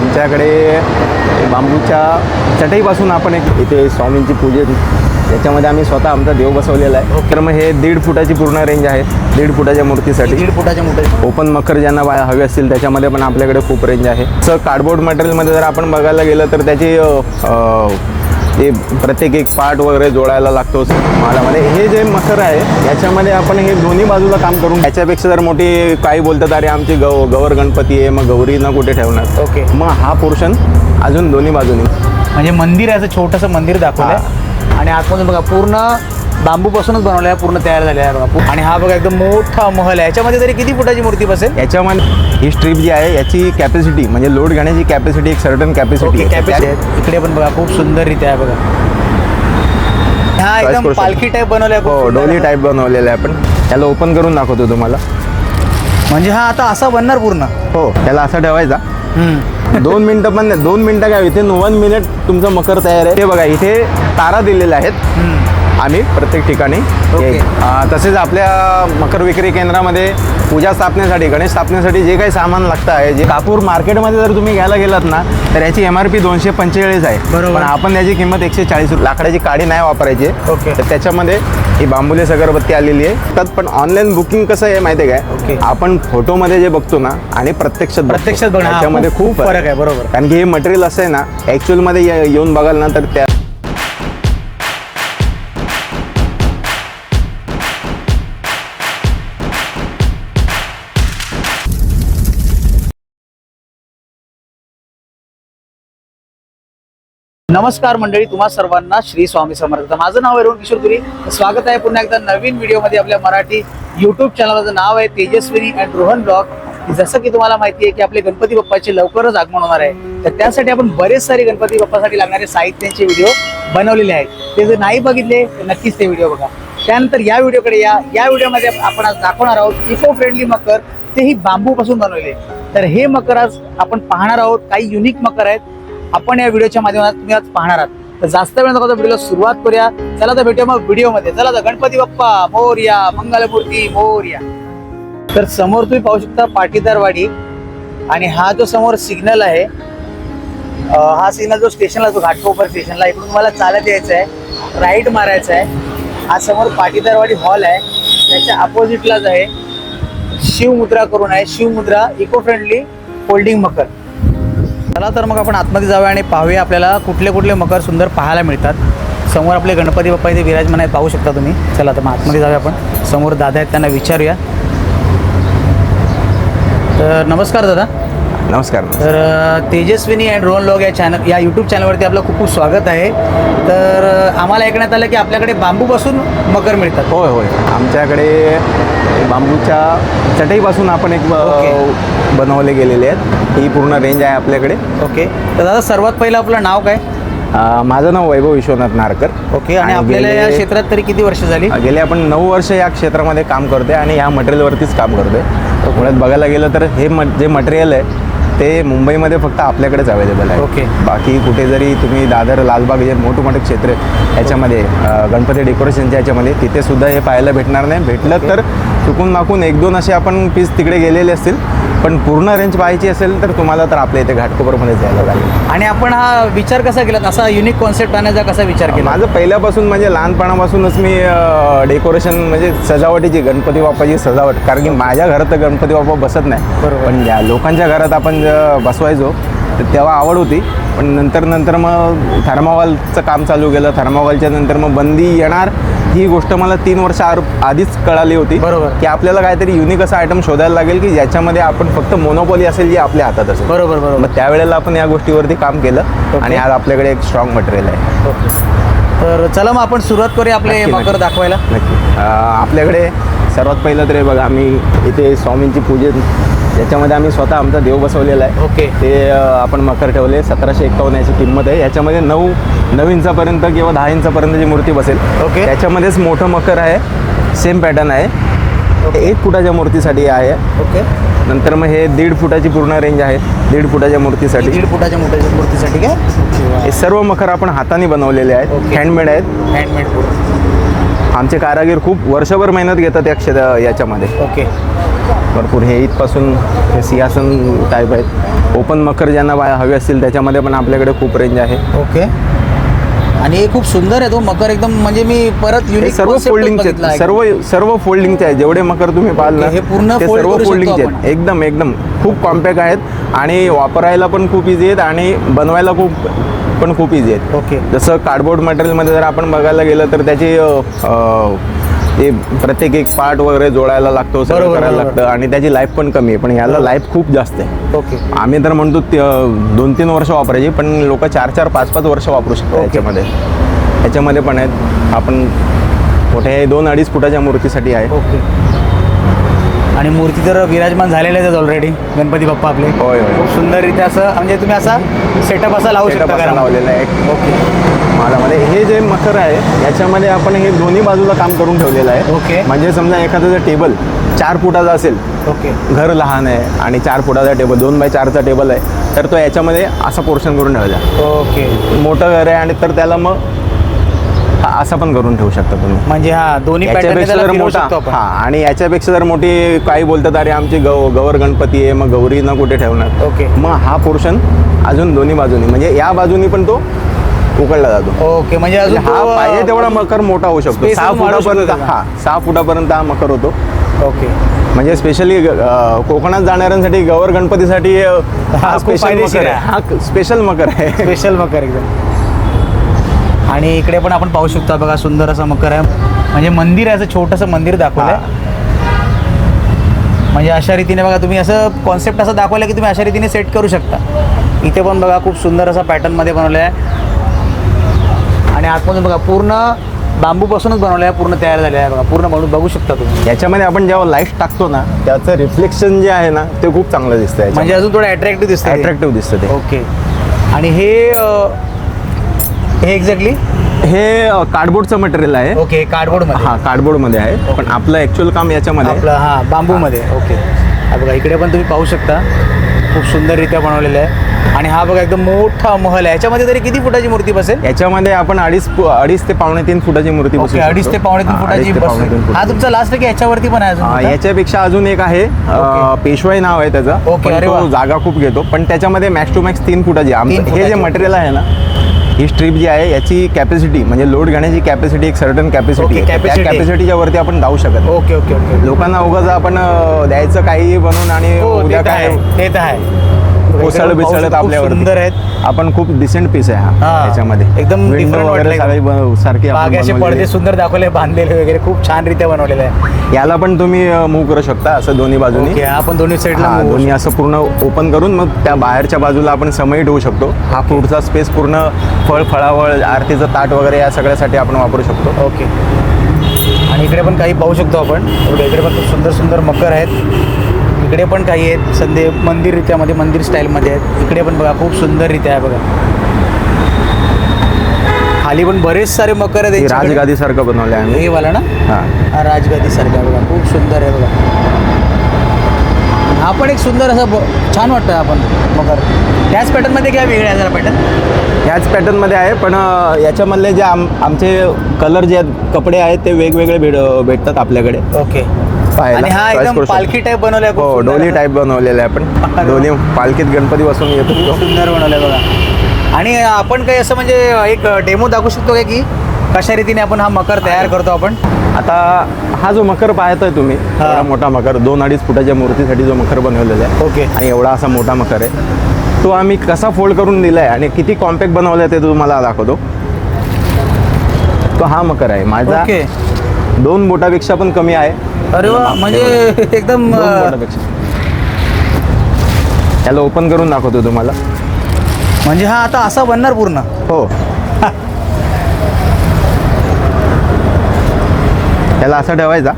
आमच्याकडे बांबूच्या चटईपासून आपण एक इथे स्वामींची पूजन याच्यामध्ये आम्ही स्वतः आमचा देव बसवलेला आहे. तर मग हे दीड फुटाची पूर्ण रेंज आहे. दीड फुटाच्या मूर्तीसाठी. दीड फुटाच्या मोठे ओपन मकर ज्यांना हवे असतील त्याच्यामध्ये पण आपल्याकडे खूप रेंज आहे. सर कार्डबोर्ड मटेरियलमध्ये जर आपण बघायला गेलं तर त्याची ते प्रत्येक एक पार्ट वगैरे जोडायला लागतो मालामध्ये. हे जे मकर आहे याच्यामध्ये आपण हे दोन्ही बाजूला काम करून याच्यापेक्षा जर मोठी काही बोलतात अरे आमची गव गवर गणपती आहे मग गौरी न कुठे ठेवणार? ओके. मग हा पोर्शन अजून दोन्ही बाजूनी. म्हणजे मंदिर आहे असं छोटंसं मंदिर दाखवलंय. आणि आतमधून बघा पूर्ण बांबूपासूनच बनवलं आहे पूर्ण तयार झालेलं आहे बघा आणि हा बघा एकदम मोठा महल आहे. याच्यामध्ये तरी किती फुटाची मूर्ती बसेल? याच्यामध्ये ही स्ट्रीप जी आहे याची कॅपॅसिटी म्हणजे लोड घेण्याची कॅपॅसिटी एक सर्टन कॅपॅसिटी कॅपॅसिटी आहे. इकडे पण बघा खूप सुंदर रीत्या आहे बघा. हा एकदम. पालखी टाईप बनवलाय हो डोली. टाईप बनवलेलं आहे आपण. त्याला ओपन करून दाखवतो तुम्हाला. म्हणजे हा आता असा बनणार पूर्ण? हो त्याला असा ठेवायचा. दोन मिनिटं पण दोन मिनिटं काय इथे वन मिनिट तुमचं मकर तयार आहे. ते बघा इथे तारा दिलेल्या आहेत. आम्ही प्रत्येक ठिकाणी तसेच आपल्या मकर विक्री केंद्रामध्ये पूजा स्थापनेसाठी गणेश स्थापनेसाठी जे काही सामान लागतं आहे जे कापूर मार्केटमध्ये जर तुम्ही घ्यायला गेलात ना तर याची एम आर पी दोनशे पंचेचाळीस आहे बरोबर. पण आपण त्याची किंमत एकशे चाळीस लाकडाची काडी नाही वापरायची. ओके. तर त्याच्यामध्ये ही बांबुलेस अगरबत्ती आलेली आहे त्यात पण ऑनलाईन बुकिंग कसं आहे माहिती आहे ओके. काय आपण फोटोमध्ये जे बघतो ना आणि प्रत्यक्षात प्रत्यक्षात बघणं, त्याच्यामध्ये खूप- फरक आहे, बरोबर. कारण की हे मटेरियल असं आहे ना ॲक्च्युअलमध्ये येऊन बघाल ना तर त्या नमस्कार मंडळी तुम्हा सर्वांना श्री स्वामी समर्थ. माझं नाव आहे किशोर तुरी. स्वागत आहे पुन्हा एकदा नवीन व्हिडिओमध्ये आपल्या मराठी युट्यूब चॅनलचं नाव आहे तेजस्विनी अँड रोहन ब्लॉग जसं की तुम्हाला माहिती आहे की आपले गणपती बाप्पाचे लवकरच आगमन होणार आहे. तर त्यासाठी आपण बरेच सारे गणपती बाप्पासाठी लागणारे साहित्यांचे व्हिडिओ बनवलेले आहेत. ते जर नाही बघितले तर नक्कीच ते व्हिडिओ बघा. त्यानंतर या व्हिडिओकडे या या व्हिडिओमध्ये आपण आज दाखवणार आहोत इको फ्रेंडली मकर. तेही बांबूपासून बनवले. तर हे मकर आज आपण पाहणार आहोत. काही युनिक मकर आहेत. आपण या व्हिडिओच्या माध्यमात तुम्ही आज पाहणार आहात. तर जास्त वेळ नको व्हिडिओला सुरुवात करूया. चला तर भेटूया मग व्हिडिओमध्ये. चला तर गणपती बाप्पा मोर्या मंगलमूर्ती मोर्या. तर समोर तुम्ही पाहू शकता पाटीदारवाडी. आणि हा जो समोर सिग्नल आहे हा सिग्नल जो स्टेशनला जो घाटकोपर स्टेशनला इकडून तुम्हाला चालत यायचं आहे राईट मारायचं आहे. हा समोर पाटीदारवाडी हॉल आहे. त्याच्या अपोजिटलाच आहे. शिवमुद्रा करून आहे. शिवमुद्रा इको फ्रेंडली फोल्डिंग मकर. चला तर मग आपण आतमध्ये जाऊया आणि पाहूया आपल्याला कुठले कुठले मकर सुंदर पाहायला मिळतात. समोर आपले गणपती बाप्पा इथे विराजमान आहेत पाहू शकता तुम्ही. चला तर मग आतमध्ये जाऊया आपण. समोर दादा आहेत त्यांना विचारूया. तर नमस्कार दादा. नमस्कार. तर तेजस्विनी अँड रोहन लॉग या चॅनल या यूट्यूब चॅनलवरती आपलं खूप खूप स्वागत आहे. तर आम्हाला ऐकण्यात आलं की आपल्याकडे बांबूपासून मकर मिळतात. होय होय. आमच्याकडे बांबूच्या चटईपासून आपण एक ओके. बनवले गेलेले आहेत. ही पूर्ण रेंज आहे आपल्याकडे. ओके. तर दादा सर्वात पहिलं आपलं नाव काय? अ, माझं नाव वैभव विश्वनाथ नारकर. ओके. आणि आपल्याला या गेले- क्षेत्रात तरी किती वर्ष झाली? गेले आपण नऊ वर्ष या क्षेत्रामध्ये काम करतोय आणि ह्या मटेरियलवरतीच काम करतोय. मुळात बघायला गेलं तर हे म जे मटेरियल आहे ते मुंबईमध्ये फक्त आपल्याकडेच अवेलेबल आहे ओके. बाकी कुठे जरी तुम्ही दादर लालबाग जे मोठे मोठे क्षेत्र याच्यामध्ये गणपती डेकोरेशनच्या याच्यामध्ये तिथे सुद्धा हे पाहायला भेटणार नाही भेटलं तर चुकून माकून एक दोन असे आपण पीस तिकडे गेलेले असतील पण पूर्ण रेंज पाहायची असेल तर तुम्हाला तर आपल्या इथे घाटकोपरमध्येच जायला लागेल. आणि आपण हा विचार कसा केला असा युनिक कॉन्सेप्ट आणण्याचा कसा विचार केला? माझं पहिल्यापासून म्हणजे लहानपणापासूनच मी डेकोरेशन म्हणजे सजावटीची गणपती बाप्पाची सजावट कारण की माझ्या घरात तर गणपती बाप्पा बसत नाही. पण ज्या लोकांच्या घरात आपण बसवायचो. तर तेव्हा आवड होती. पण नंतर नंतर मग थर्मावालचं काम चालू केलं. थर्मावालच्या नंतर मग बंदी येणार ही गोष्ट मला तीन वर्ष आर- आधीच कळाली होती. बरोबर. की आपल्याला काहीतरी युनिक असा आयटम शोधायला लागेल की ज्याच्यामध्ये आपण फक्त मोनोपॉली असेल जी आपल्या हातात असेल. बरोबर बरोबर. मग त्यावेळेला आपण या गोष्टीवरती काम केलं. आणि आज आपल्याकडे एक स्ट्रॉंग मटेरियल आहे. ओके. तर चला मग आपण सुरुवात करूया आपले मकर. दाखवायला. नक्की. आपल्याकडे सर्वात पहिलं तर हे बघा आम्ही इथे स्वामींची पूजन याच्यामध्ये आम्ही स्वतः आमचा देव बसवलेला आहे. ओके. ते आपण मकर ठेवले सतराशे एक्कावन्न याची किंमत आहे. याच्यामध्ये नऊ नऊ इंचापर्यंत किंवा दहा इंचापर्यंतची मूर्ती बसेल. ओके. त्याच्यामध्येच मोठं मकर आहे सेम पॅटर्न आहे. एक फुटाच्या मूर्तीसाठी आहे. ओके. नंतर मग हे दीड फुटाची पूर्ण रेंज आहे दीड फुटाच्या मूर्तीसाठी. दीड फुटाच्या मूर्तीसाठी काय? हे सर्व मकर आपण हाताने बनवलेले आहेत. हँडमेड आहेत. हँडमेड आमचे कारागीर खूप वर्षभर मेहनत घेतात या क्षेत्र याच्यामध्ये. ओके. भरपूर हे इथपासून हे सिंहासन टाईप आहेत. ओपन मकर ज्यांना हवे असतील त्याच्यामध्ये पण आपल्याकडे खूप रेंज आहे. ओके. आणि हे खूप सुंदर आहे तो मकर एकदम म्हणजे मी परत हे युनिक सर्व फोल्डिंगचे आहेत. सर्व सर्व फोल्डिंगचे आहेत जेवढे मकर तुम्ही पाहाल हे पूर्ण ते सर्व फोल्डिंगचे. आहेत. एकदम एकदम. खूप कॉम्पॅक्ट आहेत आणि वापरायला पण खूप इझी आहेत आणि बनवायला खूप पण खूप इझी आहेत. ओके जसं कार्डबोर्ड मटेरियलमध्ये जर आपण बघायला गेलं तर त्याची ते प्रत्येक एक पार्ट वगैरे जोडायला लागतो सगळं बरोबर, करायला. लागतं आणि त्याची लाईफ पण कमी आहे. पण ह्याला लाईफ खूप जास्त आहे. ओके आम्ही तर म्हणतो दोन तीन वर्ष वापरायची पण लोक चार चार पाच पाच वर्ष वापरू शकतात ओके. याच्यामध्ये. याच्यामध्ये पण आहेत. आपण मोठे हे दोन अडीच फुटाच्या मूर्तीसाठी आहे. ओके आणि मूर्ती तर विराजमान झालेल्या आहेत ऑलरेडी गणपती बाप्पा आपले. होय होय. खूप सुंदररित्या असं म्हणजे तुम्ही असा सेटअप असा लावू शकता घरामध्ये. लावलेला आहे. ओके मालामध्ये हे जे मकर आहे याच्यामध्ये आपण हे दोन्ही बाजूला काम करून ठेवलेलं आहे. ओके. म्हणजे समजा एखादं जर टेबल चार फुटाचा असेल ओके घर लहान आहे आणि चार फुटाचा टेबल दोन बाय चारचा टेबल आहे तर तो याच्यामध्ये असा पोर्शन करून ठेवायचा ओके मोठं घर आहे आणि तर त्याला मग हा असा पण करून ठेवू शकता तुम्ही. म्हणजे हा दोन्ही याच्यापेक्षा जर मोठा शकतो आपण. हा आणि याच्यापेक्षा जर मोठी काही बोलतात अरे आमची गव गवर गणपती आहे मग गौरी न कुठे ठेवणार? ओके. मग हा पोर्शन अजून दोन्ही बाजूनी म्हणजे या बाजूनी पण तो उकळला जातो. ओके म्हणजे अजून म्हणजे हा तो, पाहिजे तेवढा मकर मोठा होऊ शकतो. space सहा अजून वाढवू शकतो फुटापर्यंत त्याचा. हा सहा फुटापर्यंत हा मकर होतो. ओके. म्हणजे स्पेशली कोकणात जाणाऱ्यांसाठी गवर गणपतीसाठी अ, हा, खूप स्पेशल फायदेशीर मकर आहे. हा स्पेशल मकर आहे. स्पेशल मकर एकदम. आणि इकडे पण आपण पाहू शकतो बघा सुंदर असं मकर आहे. म्हणजे मंदिर आहे असं छोटंसं मंदिर दाखवलंय. म्हणजे अशा रीतीने बघा तुम्ही असं कॉन्सेप्ट असं दाखवलं की तुम्ही अशा रीतीने सेट करू शकता. इथे पण बघा खूप सुंदर असा पॅटर्नमध्ये बनवलं आहे आणि आतमधून बघा पूर्ण बांबूपासूनच बनवलं आहे पूर्ण तयार झालेलं आहे बघा पूर्ण बनवून बघू शकता तुम्ही. याच्यामध्ये आपण जेव्हा लाइट टाकतो ना त्याचं रिफ्लेक्शन जे आहे ना ते खूप चांगलं दिसतं म्हणजे अजून थोडं अट्रॅक्टिव्ह दिसतं. अट्रॅक्टिव्ह दिसतं ते. ओके आणि हे हे एक्झॅक्टली हे कार्डबोर्डचं मटेरियल आहे. ओके कार्डबोर्डमध्ये हा कार्डबोर्डमध्ये आहे. पण आपलं ॲक्च्युअल काम याच्यामध्ये. आपलं हा बांबूमध्ये. ओके बघा इकडे पण तुम्ही पाहू शकता. खूप सुंदररित्या बनवलेलं आहे. आणि हा बघा एकदम मोठा महल आहे. याच्यामध्ये तरी किती फुटाची मूर्ती बसेल? याच्यामध्ये आपण अडीच अडीच ते पावणे तीन फुटाची मूर्ती ओके अडीच. ते पावणे तीन हा, फुटाची अडीच ते पावणे तीन बस हा. तुमचा लास्ट की याच्यावरती पण आहे अजून हा, मोठा? याच्यापेक्षा अजून एक आहे. अ, ओके. पेशवाई नाव आहे त्याचं. ओके, पण अरे तो वा. जागा खूप घेतो. पण त्याच्यामध्ये मॅक्स टू मॅक्स तीन फुटाची आमचं तीन हे जे फुटाची. मटेरियल आहे ना ही स्ट्रीप जी आहे याची कॅपॅसिटी म्हणजे लोड घेण्याची कॅपॅसिटी एक सर्टन कॅपॅसिटी आहे त्या. कॅपॅसिटीच्या वरती आपण जाऊ शकत. ओके ओके ओके लोकांना उगाच आपण द्यायचं काही बनवून आणि हो उद्या काय ते तर आहे कोसळ बिसळत आपल्यावर सुंदर आहेत. आपण खूप डिसेंट पीस आहे हा हा. याच्यामध्ये. एकदम वगैरे सारखी असे पडदे सुंदर दाखवले बांधलेले वगैरे खूप छान रित्या बनवलेले आहे. याला पण तुम्ही मूव करू शकता असं दोन्ही बाजूनी. आपण दोन्ही साईडला दोन्ही असं पूर्ण ओपन करून मग त्या बाहेरच्या बाजूला आपण समय ठेवू शकतो. हा पुढचा स्पेस पूर्ण फळ फळावळ आरतीचं ताट वगैरे या सगळ्यासाठी आपण वापरू शकतो. ओके. आणि इकडे पण काही पाहू शकतो आपण. इकडे पण खूप सुंदर सुंदर मकर आहेत. इकडे पण काही आहेत. सध्या मंदिररित्यामध्ये मंदिर स्टाईलमध्ये आहेत. इकडे पण बघा खूप सुंदररित्या आहे बघा. खाली पण बरेच सारे मकर आहेत. राजगादी सारखं बनवलं आहे हे वाला ना? हा. राजगादी सारखा बघा खूप सुंदर आहे बघा. हा पण एक सुंदर असं छान वाटतं आपण मकर. त्याच पॅटर्नमध्ये काय वेगळं आहे जरा पॅटर्न याच पॅटर्नमध्ये आहे पण याच्यामधले जे आम आमचे कलर जे आहेत कपडे आहेत ते वेगवेगळे भेट भेटतात आपल्याकडे. ओके. पाहायला. आणि हा एकदम. पालखी टाईप बनवलाय हो डोली. टाईप बनवलेलं आहे आपण. दोन्ही पालखीत गणपती बसून येतो. सुंदर बनवलंय बघा. आणि आपण काही असं म्हणजे एक डेमो दाखवू शकतो काय की कशा रीतीने आपण हा मकर तयार करतो आपण? आता हा जो मकर पाहताय तुम्ही हा. मोठा मकर दोन अडीच फुटाच्या मूर्तीसाठी जो मकर बनवलेला आहे. ओके. आणि एवढा असा मोठा मकर आहे. तो आम्ही कसा फोल्ड करून दिलाय आणि किती कॉम्पॅक्ट बनवलाय ते तुम्हाला दाखवतो. तो हा मकर आहे. माझा दोन बोटापेक्षा पण कमी आहे. अरे वा म्हणजे एकदम याला ओपन करून दाखवतो तुम्हाला. म्हणजे हा आता असा बनणार पूर्ण? हो. त्याला असा ठेवायचा.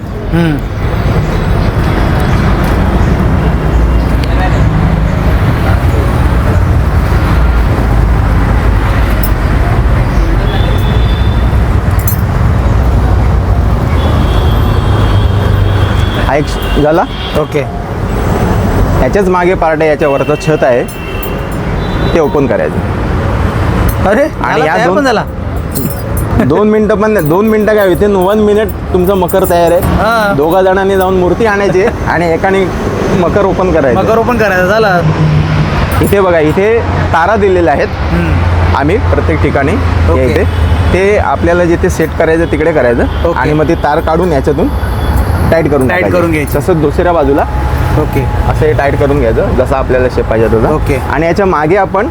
हा एक झाला. ओके. याच्याच मागे पार्ट आहे याच्यावरचं छत आहे. ते ओपन करायचं. अरे आणि या दोन- झाला. दोन मिनिटं पण नाही, दोन मिनिटं काय विथिन वन मिनिट तुमचं मकर तयार. आहे. दोघा जणांनी जाऊन मूर्ती आणायची आणि एकाने मकर ओपन करायचं. मकर ओपन करायचं झालं. इथे बघा इथे तारा दिलेल्या आहेत. आम्ही प्रत्येक ठिकाणी. इथे ते आपल्याला जिथे सेट करायचं तिकडे करायचं. आणि मग ती तार काढून याच्यातून टाईट करून टाकायची. करून घ्यायची. तसंच दुसऱ्या बाजूला ओके. असं हे टाईट करून घ्यायचं जसं आपल्याला शेप पाहिजे तसं. ओके. आणि याच्या मागे आपण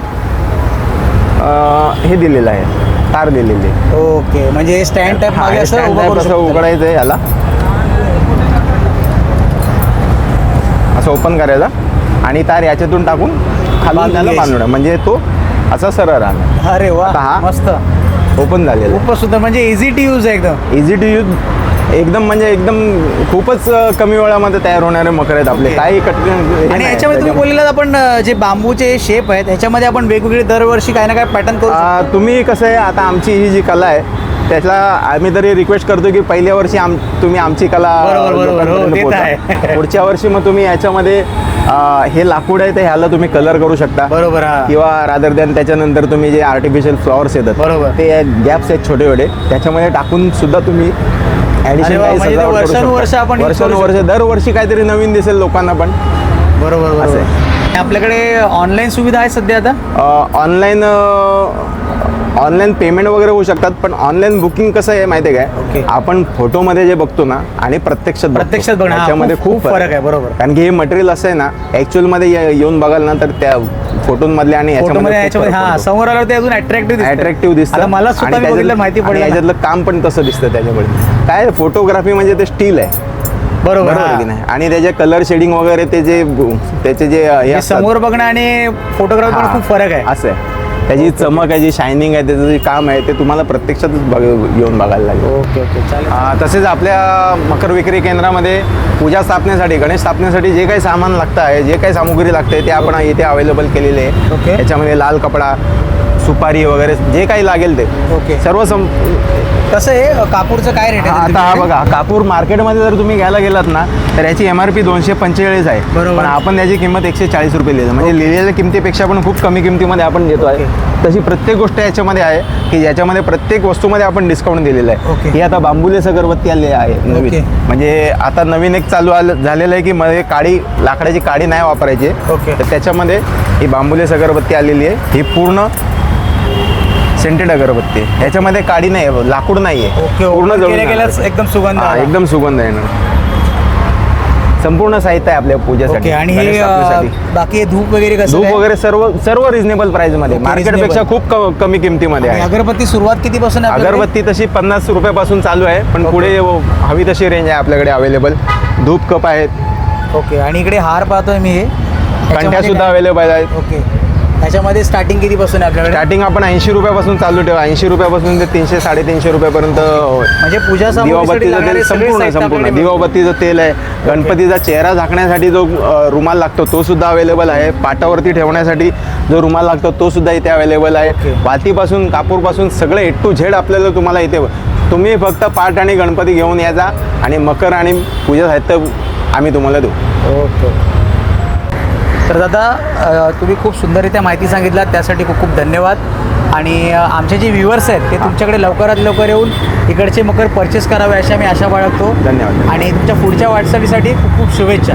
अं, हे दिलेलं आहे तार दिलेली आहे. ओके. म्हणजे स्टँड टाईप मागे हा, असं stand उभं type करू असं शकतो. त्याला. उघडायचं आहे याला. असं ओपन करायचा आणि तार याच्यातून टाकून खालून बांधून त्याला घ्यायची. बांधणं म्हणजे तो असा सरळ राहणार. अरे वा आता हा- मस्त. ओपन झालेला सुंदर म्हणजे इझी टू यूज आहे एकदम. इझी टू यूज एकदम म्हणजे एकदम खूपच कमी वेळामध्ये तयार होणारे मकर आहेत आपले. काही आणि. याच्यामध्ये तुम्ही बोललेला आपण जे बांबूचे शेप आहेत ह्याच्यामध्ये आपण वेगवेगळे दरवर्षी काही ना काही पॅटर्न करू तुम्ही कसं आहे आता आमची ही जी कला आहे त्याला आम्ही तरी रिक्वेस्ट करतो की पहिल्या वर्षी आम तुम्ही आमची कला. हो, तर. पुढच्या वर्षी मग तुम्ही याच्यामध्ये हे लाकूड आहे ते ह्याला तुम्ही कलर करू शकता बरोबर. किंवा रादर दॅन त्याच्यानंतर तुम्ही जे आर्टिफिशियल फ्लॉवर्स येतात बरोबर. ते गॅप्स आहेत छोटे छोटे त्याच्यामध्ये टाकून सुद्धा तुम्ही ऍडिशन म्हणजे वर्षानुवर्ष आपण वर्षानुवर्ष दरवर्षी काहीतरी नवीन दिसेल लोकांना पण. बरोबर असं बरोबर आहे. आपल्याकडे ऑनलाईन सुविधा आहे सध्या आता? ऑनलाईन ऑनलाईन पेमेंट वगैरे होऊ शकतात पण ऑनलाईन बुकिंग कसं आहे माहिती आहे. काय? आपण फोटोमध्ये जे बघतो ना आणि प्रत्यक्षात हा, त्याच्यामध्ये खूप- फरक आहे, बरोबर. कारण की हे मटेरियल असं आहे ना ॲक्च्युअलमध्ये येऊन बघाल ना तर त्या फोटोमधले आणि हा. समोर आल्यावर ते अजून अट्रॅक्टिव्ह अट्रॅक्टिव्ह दिसतं. मला माहिती पडलं. याच्यातलं काम पण तसं दिसतं त्याच्यामध्ये काय फोटोग्राफी म्हणजे ते स्टील आहे. बरोबर बरोबर. की नाही? आणि त्याचे कलर शेडिंग वगैरे ते जे त्याचे जे हे हे असतात, समोर बघणं आणि फोटोग्राफी पण हा, खूप फरक आहे. असं आहे. त्याची चमक आहे जी शायनिंग आहे त्याचं जे काम आहे ते तुम्हाला प्रत्यक्षातच बघ येऊन बघायला लागेल. ओके ओके चालेल. आ, तसेच आपल्या मकर विक्री केंद्रामध्ये पूजा स्थापनेसाठी गणेश स्थापनेसाठी जे काही सामान लागतं आहे जे काही सामुग्री लागते ते आपण इथे अवेलेबल केलेले आहे. ओके. त्याच्यामध्ये लाल कपडा सुपारी वगैरे जे काही लागेल ते. ओके. सर्व सम कसं आहे कापूरचं काय रेट आहे आता हा बघा कापूर मार्केटमध्ये जर तुम्ही घ्यायला गेलात ना तर याची एम आर पी दोनशे पंचेचाळीस आहे. बरोबर. पण आपण त्याची किंमत एकशे चाळीस रुपये लिहिली. म्हणजे लिहिलेल्या किमतीपेक्षा पण खूप कमी किमतीमध्ये आपण देतो आहे. तशी प्रत्येक गोष्ट याच्यामध्ये आहे की याच्यामध्ये प्रत्येक वस्तूमध्ये आपण डिस्काउंट दिलेलं. आहे. ही आता बांबुलेस अगरबत्ती आली आहे. नवीन. म्हणजे आता नवीन एक चालू आलं झालेलं आहे की मध्ये काडी लाकडाची काडी नाही वापरायची. तर त्याच्यामध्ये ही बांबुलेस अगरबत्ती आलेली आहे. ही पूर्ण सेंटेड अगरबत्ती आहे. याच्यामध्ये काडी नाही आहे लाकूड नाही आहे पूर्ण जळून जाणार. केल्याच एकदम सुगंध हा, आला. एकदम सुगंध येणार संपूर्ण साहित्य आहे आपल्या पूजेसाठी ओके आणि हे अं. बाकी हे धूप वगैरे कसं धूप काय? वगैरे सर्व सर्व रिझनेबल प्राइसमध्ये मार्केटपेक्षा reasonable. खूप क- कमी किमतीमध्ये आणि आहे अगरबत्ती सुरुवात कितीपासून आहे आपल्याकडे? अगरबत्ती तशी पन्नास रुपयापासून चालू आहे पण. पुढे हवी तशी रेंज आहे आपल्याकडे अवेलेबल धूप कप आहेत ओके आणि इकडे हार पाहतोय मी हे ह्याच्यामध्ये सुद्धा काय- अवेलेबल आहेत ओके ह्याच्यामध्ये स्टार्टिंग कितीपासून आहे आपल्याकडे? स्टार्टिंग आपण ऐंशी रुपयापासून चालू ठेवा. ऐंशी रुपयापासून ते तीनशे साडेतीनशे रुपयापर्यंत म्हणजे पूजा सामुग्रीसाठी दिवाबत्तीचं लागणारे तेल सगळे संपूर्ण साहित्य संपूर्ण. आपल्याकडे दिवाबत्तीचं तेल आहे. गणपतीचा चेहरा झाकण्यासाठी जो अ, रुमाल लागतो तो सुद्धा अवेलेबल आहे. पाटावरती ठेवण्यासाठी जो रुमाल लागतो तो सुद्धा इथे अवेलेबल आहे. वातीपासून कापूरपासून सगळं ए टू झेड आपल्याला तुम्हाला इथे तुम्ही फक्त पाट आणि गणपती घेऊन याचा आणि मकर आणि पूजा साहित्य आम्ही तुम्हाला देऊ. ओके तर दादा तुम्ही खूप सुंदररित्या माहिती सांगितलात त्यासाठी खूप खूप धन्यवाद. आणि आमचे जे व्ह्युअर्स आहेत ते तुमच्याकडे लवकरात लवकर येऊन इकडचे मकर परचेस करावे अशी आम्ही आशा बाळगतो. धन्यवाद. आणि तुमच्या पुढच्या वाटचालीसाठी खूप खूप शुभेच्छा.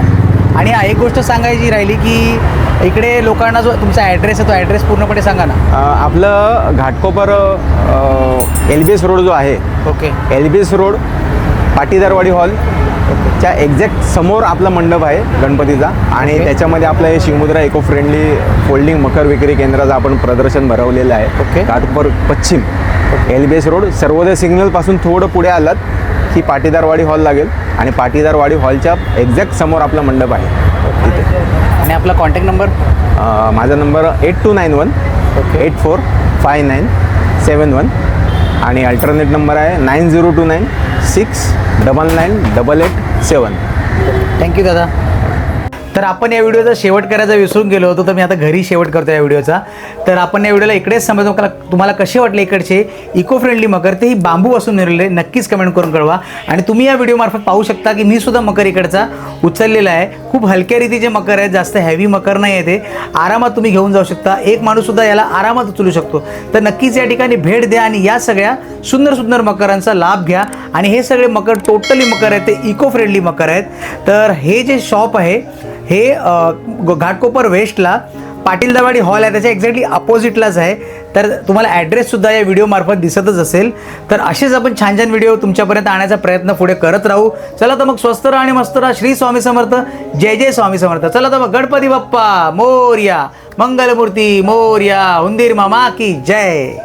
आणि एक गोष्ट सांगायची राहिली की इकडे लोकांना जो तुमचा ॲड्रेस आहे तो ॲड्रेस पूर्णपणे सांगा ना. आपलं Ghatkopar L B S road जो आहे okay L B S road Patidarwadi hall च्या एक्झॅक्ट समोर आपला मंडप आहे गणपतीचा. आणि. त्याच्यामध्ये आपलं हे शिवमुद्रा इको फ्रेंडली फोल्डिंग मकर विक्री केंद्राचं आपण प्रदर्शन भरवलेलं आहे. ओके. घाटकोपर पश्चिम. L B S road Sarvoday सिग्नलपासून थोडं पुढे आलात की पाटीदारवाडी हॉल लागेल. आणि पाटीदारवाडी हॉलच्या एक्झॅक्ट समोर आपला मंडप आहे. तिथे आणि आपला कॉन्टॅक्ट नंबर माझा number eight two nine one okay. Eight four five nine seven one आणि अल्टरनेट नंबर आहे nine zero two nine six double nine double eight seven. Thank you दादा. तर आपण या व्हिडिओचा शेवट करायचा विसरून गेलो होतो तर मी आता घरी शेवट करतो या व्हिडिओचा. तर आपण या व्हिडिओला इकडेच समजतो का तुम्हाला कसे वाटले इकडचे इको फ्रेंडली मकर ते ही बांबू असून निरले नक्कीच कमेंट करून कळवा. आणि तुम्ही या व्हिडिओमार्फत पाहू शकता की मी सुद्धा मकर इकडचा उचललेला आहे. खूप हलक्या रीतीचे मकर आहेत जास्त हॅवी मकर नाही आहे ते. आरामात तुम्ही घेऊन जाऊ शकता. एक माणूससुद्धा याला आरामात उचलू शकतो. तर नक्कीच या ठिकाणी भेट द्या आणि या सगळ्या सुंदर सुंदर मकरांचा लाभ घ्या. आणि हे सगळे मकर टोटली मकर आहेत ते इको फ्रेंडली मकर आहेत. तर हे जे शॉप आहे हे घाटकोपर वेस्टला पाटील दवाडी हॉल आहे त्याच्या एक्झॅक्टली अपोजिटलाच आहे. तर तुम्हाला ॲड्रेससुद्धा या व्हिडिओमार्फत दिसतच असेल. तर असेच आपण छान छान व्हिडिओ तुमच्यापर्यंत आणण्याचा प्रयत्न पुढे करत राहू. चला तर मग स्वस्त राहा आणि मस्त राहा. श्री स्वामी समर्थ जय जय स्वामी समर्थ. चला तर मग गणपती बाप्पा मोर्या मंगलमूर्ती मोर्या हुंदीर मामा की जय.